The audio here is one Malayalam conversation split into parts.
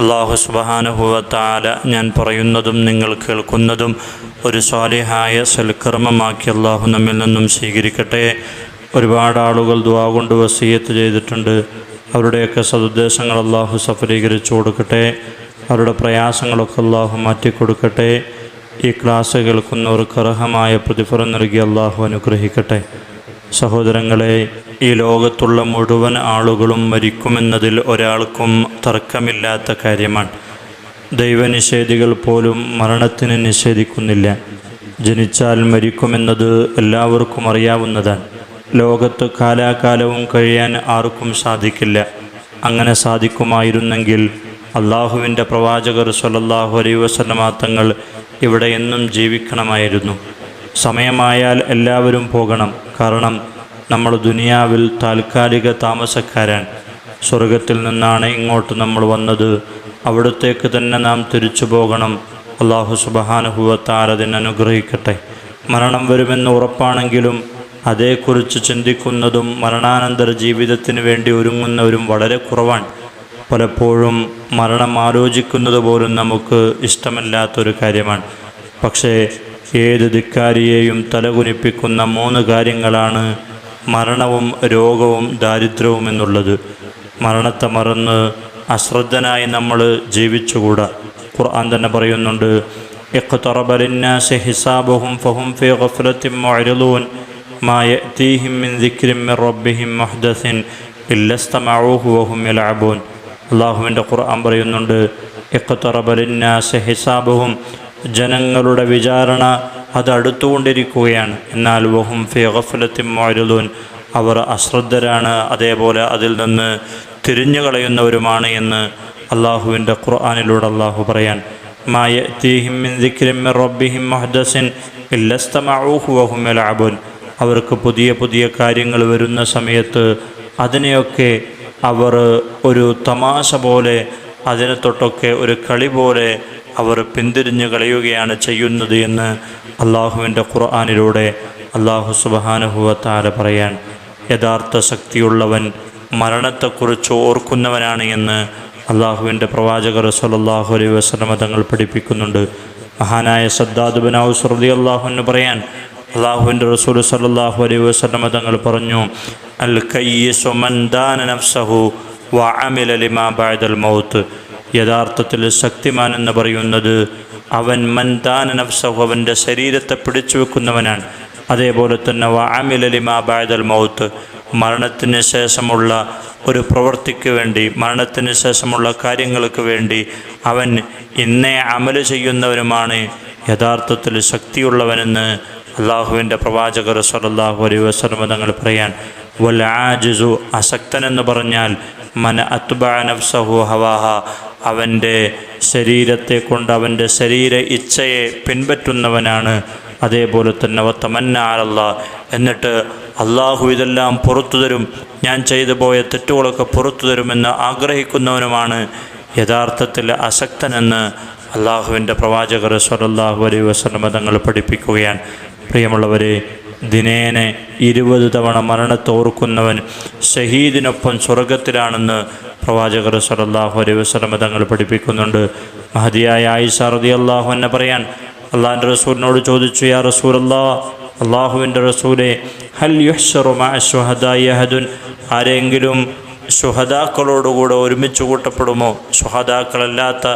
അള്ളാഹു സുബഹാനുഭവത്താല ഞാൻ പറയുന്നതും നിങ്ങൾ കേൾക്കുന്നതും ഒരു സ്വാലിഹായ സൽക്കർമ്മമാക്കി അള്ളാഹു നമ്മിൽ നിന്നും സ്വീകരിക്കട്ടെ. ഒരുപാട് ആളുകൾ ദുവാ കൊണ്ട് വസീയത്ത് ചെയ്തിട്ടുണ്ട്. അവരുടെയൊക്കെ സതുദ്ദേശങ്ങൾ അള്ളാഹു സഫലീകരിച്ചു കൊടുക്കട്ടെ. അവരുടെ പ്രയാസങ്ങളൊക്കെ അള്ളാഹു മാറ്റിക്കൊടുക്കട്ടെ. ഈ ക്ലാസ് കേൾക്കുന്നവർക്ക് അർഹമായ പ്രതിഫലം നൽകി അള്ളാഹു അനുഗ്രഹിക്കട്ടെ. സഹോദരങ്ങളെ ഈ ലോകത്തുള്ള മുഴുവൻ ആളുകളും മരിക്കുമെന്നതിൽ ഒരാൾക്കും തർക്കമില്ലാത്ത കാര്യമാണ്. ദൈവനിഷേധികൾ പോലും മരണത്തിന് നിഷേധിക്കുന്നില്ല. ജനിച്ചാൽ മരിക്കുമെന്നത് എല്ലാവർക്കും അറിയാവുന്നതാണ്. ലോകത്ത് കാലാകാലവും കഴിയാൻ ആർക്കും സാധിക്കില്ല. അങ്ങനെ സാധിക്കുമായിരുന്നെങ്കിൽ അള്ളാഹുവിന്റെ പ്രവാചകർ സൊല്ലാഹു അലൈഹി വസല്ലമ തങ്ങൾ ഇവിടെ എന്നും ജീവിക്കണമായിരുന്നു. സമയമായാൽ എല്ലാവരും പോകണം. കാരണം നമ്മൾ ദുനിയാവിൽ താൽക്കാലിക താമസക്കാരൻ സ്വർഗത്തിൽ നിന്നാണ് ഇങ്ങോട്ട് നമ്മൾ വന്നത്. അവിടത്തേക്ക് തന്നെ നാം തിരിച്ചു പോകണം. അള്ളാഹു സുബഹാനുഭവത്താരതിന് അനുഗ്രഹിക്കട്ടെ. മരണം വരുമെന്ന് ഉറപ്പാണെങ്കിലും അതേക്കുറിച്ച് ചിന്തിക്കുന്നതും മരണാനന്തര ജീവിതത്തിന് വേണ്ടി ഒരുങ്ങുന്നവരും വളരെ കുറവാണ്. പലപ്പോഴും മരണം ആലോചിക്കുന്നത് പോലും നമുക്ക് ഇഷ്ടമല്ലാത്തൊരു കാര്യമാണ്. പക്ഷേ ഏത് ധിക്കാരിയെയും തലകുനിപ്പിക്കുന്ന മൂന്ന് കാര്യങ്ങളാണ് മരണവും രോഗവും ദാരിദ്ര്യവും എന്നുള്ളത് മരണത്തെ മറന്ന് അശ്രദ്ധനായി നമ്മൾ ജീവിച്ചുകൂടാ ഖുർആൻ തന്നെ പറയുന്നുണ്ട് اقترب للناس حسابهم فهم في غفلة معرضون ما يأتيهم من ذكر من ربهم محدث إلا استمعوه وهم يلعبون അള്ളാഹുവിൻ്റെ ഖുർആൻ പറയുന്നുണ്ട് ഇഖ്തറബ ലിന്നാസ് ഹിസാബുഹും ജനങ്ങളുടെ വിചാരണ അത് അടുത്തുകൊണ്ടിരിക്കുകയാണ്. എന്നാൽ വഹും ഫി ഗഫലത്തിൻ മുഅരിദൂൻ. അവർ അശ്രദ്ധരാണ്. അതേപോലെ അതിൽ നിന്ന് തിരിഞ്ഞു കളയുന്നവരുമാണ് എന്ന് അള്ളാഹുവിന്റെ ഖുർആാനിലൂടെ അള്ളാഹു പറയാൻ. റബ്ബിഹിം വഹും അവർക്ക് പുതിയ പുതിയ കാര്യങ്ങൾ വരുന്ന സമയത്ത് അതിനെയൊക്കെ അവർ ഒരു തമാശ പോലെ അതിനെ തൊട്ടൊക്കെ ഒരു കളി പോലെ അവർ പിന്തിരിഞ്ഞ് കളയുകയാണ് ചെയ്യുന്നത് എന്ന് അള്ളാഹുവിന്റെ ഖുർആാനിലൂടെ അള്ളാഹു സുബഹാനുഭവത്താല പറയാൻ. യഥാർത്ഥ ശക്തിയുള്ളവൻ മരണത്തെക്കുറിച്ച് ഓർക്കുന്നവനാണ് എന്ന് അള്ളാഹുവിന്റെ പ്രവാചകർ സലല്ലാഹു അലൈഹി വസല്ലമ തങ്ങൾ പഠിപ്പിക്കുന്നുണ്ട്. മഹാനായ സദ്ദാദ് ബിൻ ഔസ് റളിയല്ലാഹു അൻഹു പറയാൻ അള്ളാഹുവിന്റെ റസൂൽ സല്ലല്ലാഹു അലൈഹി വസല്ലമ തങ്ങൾ പറഞ്ഞു അൽ ബഅദൽ മൗത്ത്. യഥാർത്ഥത്തിൽ ശക്തിമാൻ എന്ന് പറയുന്നത് അവൻ മന്ദാന നഫ്സഹു അവന്റെ ശരീരത്തെ പിടിച്ചു വെക്കുന്നവനാണ്. അതേപോലെ തന്നെ വ അമില ലിമാ ബഅദൽ മൗത്ത് മരണത്തിന് ശേഷമുള്ള ഒരു പ്രവൃത്തിക്ക് വേണ്ടി മരണത്തിന് ശേഷമുള്ള കാര്യങ്ങൾക്ക് വേണ്ടി അവൻ ഇന്നേ അമൽ ചെയ്യുന്നവനുമാണ്. യഥാർത്ഥത്തിൽ ശക്തിയുള്ളവനെന്ന് അള്ളാഹുവിന്റെ പ്രവാചകർ സല്ലല്ലാഹു അലൈഹി വസല്ലം തങ്ങൾ പറയാൻ വൽ ആജിസു അസക്തനെന്ന് പറഞ്ഞാൽ മന അത്ബ നഫ്സഹു ഹവാഹ. അവന്റെ ശരീരത്തെ കൊണ്ട് അവന്റെ ശരീര ഇച്ഛയെ പിൻപറ്റുന്നവനാണ്. അതേപോലെ തന്നെ വത്തമന്ന ആലല്ല എന്നിട്ട് അള്ളാഹു ഇതെല്ലാം പുറത്തു തരും. ഞാൻ ചെയ്തു പോയ തെറ്റുകളൊക്കെ പുറത്തു തരുമെന്ന് ആഗ്രഹിക്കുന്നവനുമാണ്. യഥാർത്ഥത്തിൽ അസക്തനെന്ന് അള്ളാഹുവിന്റെ പ്രവാചകർ സ്വലല്ലാഹു അലൈഹി വസ്ലമ തങ്ങൾ പഠിപ്പിക്കുകയാണ്. പ്രിയമുള്ളവരെ ദിനേനെ ഇരുപത് തവണ മരണത്തോർക്കുന്നവൻ ഷഹീദിനൊപ്പം സ്വർഗത്തിലാണെന്ന് പ്രവാചകർ സലല്ലാഹു അലൈഹി വസ്ലമ തങ്ങൾ പഠിപ്പിക്കുന്നുണ്ട്. മഹതിയായ ആയിഷ റതി അള്ളാഹു എന്നെ പറയാൻ അള്ളാഹിന്റെ റസൂലിനോട് ചോദിച്ചു യാ റസൂൽ അല്ലാ അള്ളാഹുവിന്റെ റസൂലെ ഹൽ യുഹദുൻ ആരെങ്കിലും സുഹദാക്കളോടുകൂടെ ഒരുമിച്ച് കൂട്ടപ്പെടുമോ? സുഹദാക്കളല്ലാത്ത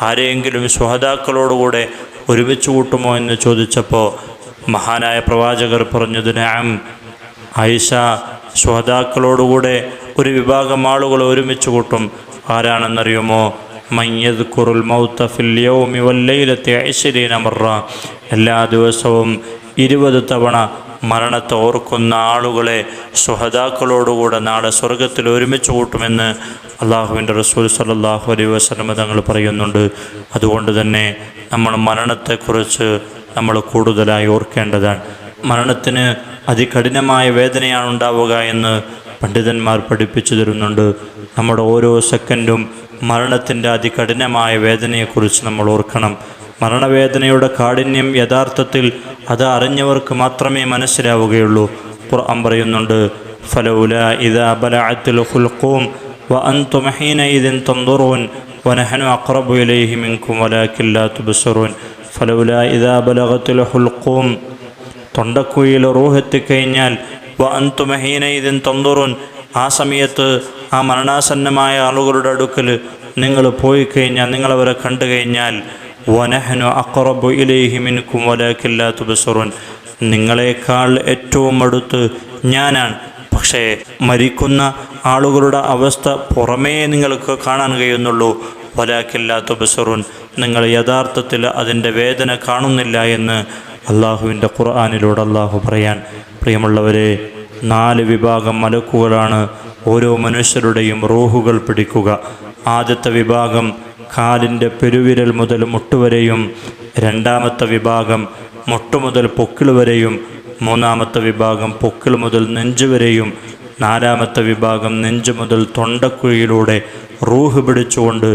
ആരെങ്കിലും സുഹദാക്കളോടുകൂടെ ഒരുമിച്ച് കൂട്ടുമോ എന്ന് ചോദിച്ചപ്പോൾ മഹാനായ പ്രവാചകർ പറഞ്ഞത് നാം ആയിഷ ശ്രോതാക്കളോടുകൂടെ ഒരു വിഭാഗം ആളുകൾ ഒരുമിച്ച് കൂട്ടും. ആരാണെന്നറിയുമോ? മയ്യത് കുറുൽ മൗത്തഫിൽ യൗമി വല്ലയിലത്തെ ഐശ്വര്യന മറ എല്ലാ ദിവസവും ഇരുപത് തവണ മരണത്തെ ഓർക്കുന്ന ആളുകളെ സുഹതാക്കളോടുകൂടെ നാളെ സ്വർഗത്തിൽ ഒരുമിച്ച് കൂട്ടുമെന്ന് അള്ളാഹുവിന്റെ റസൂൽ സല്ലാഹു അലൈ വസ്ലമ തങ്ങൾ പറയുന്നുണ്ട്. അതുകൊണ്ട് തന്നെ നമ്മൾ മരണത്തെക്കുറിച്ച് നമ്മൾ കൂടുതലായി ഓർക്കേണ്ടതാണ്. മരണത്തിന് അതികഠിനമായ വേദനയാണ് ഉണ്ടാവുക എന്ന് പണ്ഡിതന്മാർ പഠിപ്പിച്ചു തരുന്നുണ്ട്. നമ്മുടെ ഓരോ സെക്കൻഡും മരണത്തിന്റെ അതികഠിനമായ വേദനയെക്കുറിച്ച് നമ്മൾ ഓർക്കണം. മരണവേദനയുടെ കാഠിന്യം യഥാർത്ഥത്തിൽ അത് അറിഞ്ഞവർക്ക് മാത്രമേ മനസ്സിലാവുകയുള്ളൂ. ഖുർആൻ പറയുന്നുണ്ട് ഫലൗല ഇദാ ബലഅത്തുൽ ഖുൽഖൂം വഅൻതും ഹീനഇദിൻ തൻദുറൂൻ വനഹനു അഖ്റബു ഇലൈഹി മിൻകും വലാകിൻ ലാ ഫലൗല ഇതാ ബലകത്തുൽ ഹുൽക്കൂം തൊണ്ടക്കുഴിയിൽ റൂഹെത്തിക്കഴിഞ്ഞാൽ വ അന്തുമഹീന ഇതിൻ തൊന്തുറുൻ ആ സമയത്ത് ആ മരണാസന്നമായ ആളുകളുടെ അടുക്കൽ നിങ്ങൾ പോയി കഴിഞ്ഞാൽ നിങ്ങളവരെ കണ്ടു കഴിഞ്ഞാൽ വനഹനു അക്റബു ഇലേഹിമിൻകും വലാക്കില്ലാ തുബസുറുൻ. നിങ്ങളെക്കാൾ ഏറ്റവും അടുത്ത് ഞാനാണ്. പക്ഷേ മരിക്കുന്ന ആളുകളുടെ അവസ്ഥ പുറമേ നിങ്ങൾക്ക് കാണാൻ കഴിയുന്നുള്ളൂ. വലാക്കില്ലാത്ത ബസുറുൻ നിങ്ങൾ യഥാർത്ഥത്തിൽ അതിന്റെ വേദന കാണുന്നില്ല എന്ന് അള്ളാഹുവിന്റെ ഖുർആാനിലൂടെ അള്ളാഹു പറയാൻ. പ്രിയമുള്ളവരെ നാല് വിഭാഗം മലക്കുകളാണ് ഓരോ മനുഷ്യരുടെയും റൂഹുകൾ പിടിക്കുക. ആദ്യത്തെ വിഭാഗം കാലിന്റെ പെരുവിരൽ മുതൽ മുട്ടുവരെയും രണ്ടാമത്തെ വിഭാഗം മുട്ടു മുതൽ പൊക്കിൾ വരെയും മൂന്നാമത്തെ വിഭാഗം പൊക്കിൾ മുതൽ നെഞ്ച് വരെയും നാലാമത്തെ വിഭാഗം നെഞ്ച് മുതൽ തൊണ്ടക്കുഴിയിലൂടെ റൂഹ് പിടിച്ചുകൊണ്ട്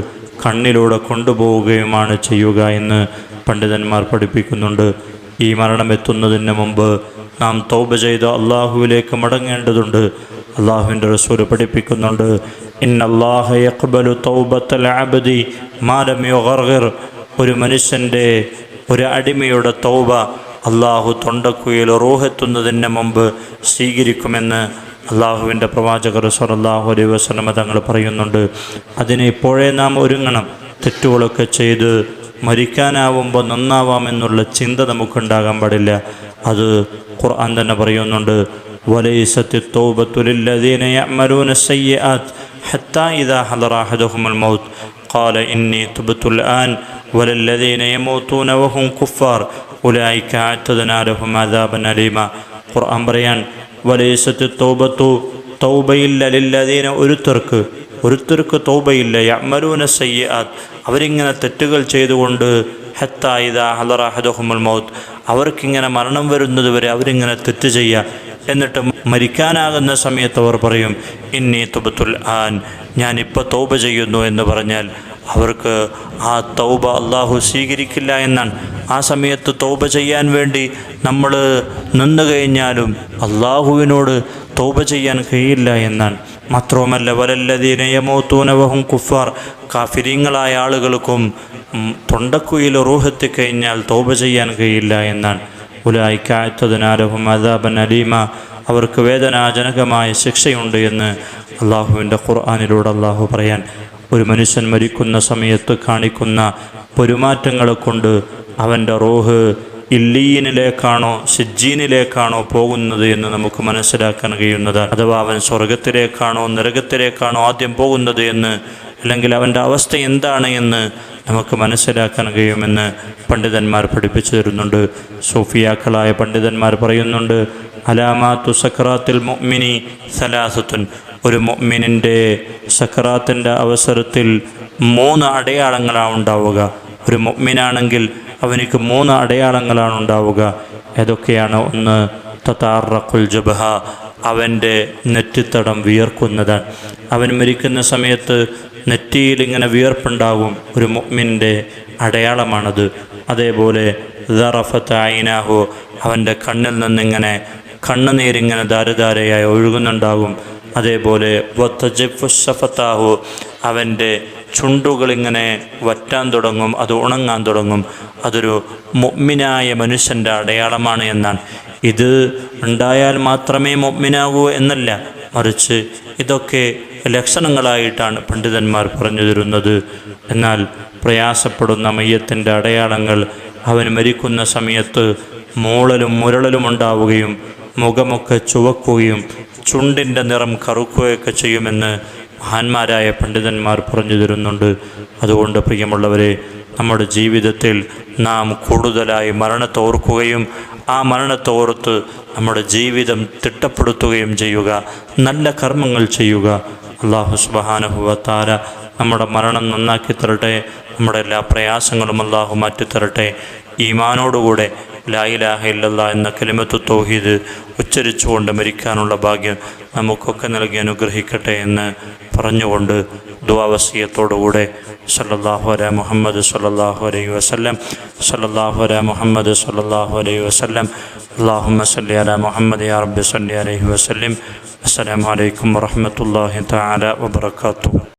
കണ്ണിലൂടെ കൊണ്ടുപോവുകയുമാണ് ചെയ്യുക എന്ന് പണ്ഡിതന്മാർ പഠിപ്പിക്കുന്നുണ്ട്. ഈ മരണം എത്തുന്നതിന് മുമ്പ് നാം തൗബ ചെയ്ത് അള്ളാഹുവിലേക്ക് മടങ്ങേണ്ടതുണ്ട്. അള്ളാഹുവിന്റെ റസൂൽ പഠിപ്പിക്കുന്നുണ്ട്. ഇന്നല്ലാഹു ഒരു മനുഷ്യന്റെ ഒരു അടിമയുടെ തൗബ അള്ളാഹു തൊണ്ടക്കുയിൽ റൂഹെത്തുന്നതിന് മുമ്പ് സ്വീകരിക്കുമെന്ന് അള്ളാഹുവിൻ്റെ പ്രവാചകർ സല്ലല്ലാഹു അലൈഹി വസല്ലമ തങ്ങൾ പറയുന്നുണ്ട് അതിന് ഇപ്പോഴേ നാം ഒരുങ്ങണം തെറ്റുകളൊക്കെ ചെയ്ത് മരിക്കാനാവുമ്പോൾ നന്നാവാമെന്നുള്ള ചിന്ത നമുക്കുണ്ടാകാൻ പാടില്ല അത് ഖുർആൻ തന്നെ പറയുന്നുണ്ട് വലൈസത്തി തൗബത്തുലില്ലദീന യഅമലൂന السيئات حتى إذا حضر أحدهم الموت قال إني تبت الآن وللذين يموتون وهم كفار ഉലായിക്ക അറ്റതനാലഹും അദാബൻ അലീമ ഖുർആൻ പറയാൻ വലൈസത്ത് തൗബത്തു തൗബയില്ല ലില്ലതീന ഒരുത്തർക്ക് ഒരുത്തർക്ക് തൗബയില്ല യഅമലൂന സയ്യാത്ത് അവരിങ്ങനെ തെറ്റുകൾ ചെയ്തുകൊണ്ട് ഹത്തായിദ ഹലറഹദഹുമുൽ മൗത്ത് അവർക്കിങ്ങനെ മരണം വരുന്നത് വരെ അവരിങ്ങനെ തെറ്റ് ചെയ്യുക എന്നിട്ട് മരിക്കാനാകുന്ന സമയത്ത് അവർ പറയും ഇന്നി തുബത്തുൽ ആൻ ഞാനിപ്പോൾ തൗബ ചെയ്യുന്നു എന്ന് പറഞ്ഞാൽ അവർക്ക് ആ തൗബ അള്ളാഹു സ്വീകരിക്കില്ല എന്നാണ്. ആ സമയത്ത് തോപ ചെയ്യാൻ വേണ്ടി നമ്മൾ നിന്നു കഴിഞ്ഞാലും അള്ളാഹുവിനോട് തോപ ചെയ്യാൻ കഴിയില്ല എന്നാണ്. മാത്രവുമല്ല വലല്ലതീന യമോത്തൂനവഹും കുഫാർ കാഫിരിങ്ങളായ ആളുകൾക്കും തൊണ്ടക്കുയിൽ റൂഹത്തി കഴിഞ്ഞാൽ തൗബ ചെയ്യാൻ കഴിയില്ല എന്നാണ്. ഉലായിക്കാത്തതിനാലഹും അദാബൻ അലീമ അവർക്ക് വേദനാജനകമായ ശിക്ഷയുണ്ട് എന്ന് അള്ളാഹുവിന്റെ ഖുർആാനിലൂടെ അള്ളാഹു പറയാൻ. ഒരു മനുഷ്യൻ മരിക്കുന്ന സമയത്ത് കാണിക്കുന്ന പെരുമാറ്റങ്ങളെ കൊണ്ട് അവന്റെ റോഹ് ഇല്ലീനിലേക്കാണോ സിജ്ജീനിലേക്കാണോ പോകുന്നത് എന്ന് നമുക്ക് മനസ്സിലാക്കാൻ കഴിയുന്നത്? അഥവാ അവൻ സ്വർഗത്തിലേക്കാണോ നരകത്തിലേക്കാണോ ആദ്യം പോകുന്നത് എന്ന് അല്ലെങ്കിൽ അവന്റെ അവസ്ഥ എന്താണ് എന്ന് നമുക്ക് മനസ്സിലാക്കാൻ കഴിയുമെന്ന് പണ്ഡിതന്മാർ പഠിപ്പിച്ചു തരുന്നുണ്ട്. സൂഫിയാക്കളായ പണ്ഡിതന്മാർ പറയുന്നുണ്ട് അലാമാത്തു സക്രാത്തിൽ മൊമിനി സലാസത്തുൻ. ഒരു മൊമിനിന്റെ സക്രാത്തിന്റെ അവസരത്തിൽ മൂന്ന് അടയാളങ്ങളാണ് ഉണ്ടാവുക. ഒരു മൊമിനാണെങ്കിൽ അവനിക്ക് മൂന്ന് അടയാളങ്ങളാണ് ഉണ്ടാവുക ഏതൊക്കെയാണ്? ഒന്ന് തത്താറക്കുൽ ജബഹ അവന്റെ നെറ്റിത്തടം വിയർക്കുന്നത്. അവൻ മരിക്കുന്ന സമയത്ത് നെറ്റിയിൽ ഇങ്ങനെ വിയർപ്പുണ്ടാവും. ഒരു മുഅ്മിന്റെ അടയാളമാണത്. അതേപോലെ ദറഫത്ത് ഐനാഹു അവന്റെ കണ്ണിൽ നിന്നിങ്ങനെ കണ്ണുനീരിങ്ങനെ ധാരധാരയായി ഒഴുകുന്നുണ്ടാകും അതേപോലെ വത്തജഫുഷഫത്താഹു അവന്റെ ചുണ്ടുകളിങ്ങനെ വറ്റാൻ തുടങ്ങും അത് ഉണങ്ങാൻ തുടങ്ങും. അതൊരു മൊമ്മിനായ മനുഷ്യന്റെ അടയാളമാണ് എന്നാണ്. ഇത് ഉണ്ടായാൽ മാത്രമേ മൊമ്മിനാകൂ എന്നല്ല മറിച്ച് ഇതൊക്കെ ലക്ഷണങ്ങളായിട്ടാണ് പണ്ഡിതന്മാർ പറഞ്ഞു തരുന്നത് എന്നാൽ പ്രയാസപ്പെടുന്ന മയ്യത്തിന്റെ അടയാളങ്ങൾ അവൻ മരിക്കുന്ന സമയത്ത് മൂളലും മുരളലും ഉണ്ടാവുകയും മുഖമൊക്കെ ചുവക്കുകയും ചുണ്ടിന്റെ നിറം കറുക്കുകയൊക്കെ ചെയ്യുമെന്ന് മഹാന്മാരായ പണ്ഡിതന്മാർ പറഞ്ഞു തരുന്നുണ്ട്. അതുകൊണ്ട് പ്രിയമുള്ളവരെ നമ്മുടെ ജീവിതത്തിൽ നാം കൂടുതലായി മരണത്തെ ഓർക്കുകയും ആ മരണത്തെ ഓർത്ത് നമ്മുടെ ജീവിതം തിട്ടപ്പെടുത്തുകയും ചെയ്യുക നല്ല കർമ്മങ്ങൾ ചെയ്യുക. അള്ളാഹു സുബഹാനുഭവത്താര നമ്മുടെ മരണം നന്നാക്കി തരട്ടെ. നമ്മുടെ എല്ലാ പ്രയാസങ്ങളും അള്ളാഹു മാറ്റിത്തരട്ടെ. ഈമാനോടുകൂടെ ലായിലാഹ എന്ന കലിമത്തു തോഹീദ് ഉച്ചരിച്ചുകൊണ്ട് മരിക്കാനുള്ള ഭാഗ്യം നമുക്കൊക്കെ നൽകി അനുഗ്രഹിക്കട്ടെ എന്ന് പറഞ്ഞുകൊണ്ട് ദുവാവസീയത്തോടുകൂടെ സല്ലല്ലാഹു അല മുഹമ്മദ് സല്ലാഹു അലൈഹി വസല്ലം സല്ലല്ലാഹു അല മുഹമ്മദ് സല്ലാഹു അലൈഹി വസല്ലം. അല്ലാഹുമ്മ സല്ലി അല മുഹമ്മദ് യാ റബ്ബി സല്ലി അലൈഹി വസല്ലം. അസ്സലാമു അലൈക്കും വറഹ്മത്തുള്ളാഹി തആല വബറകാതുഹു.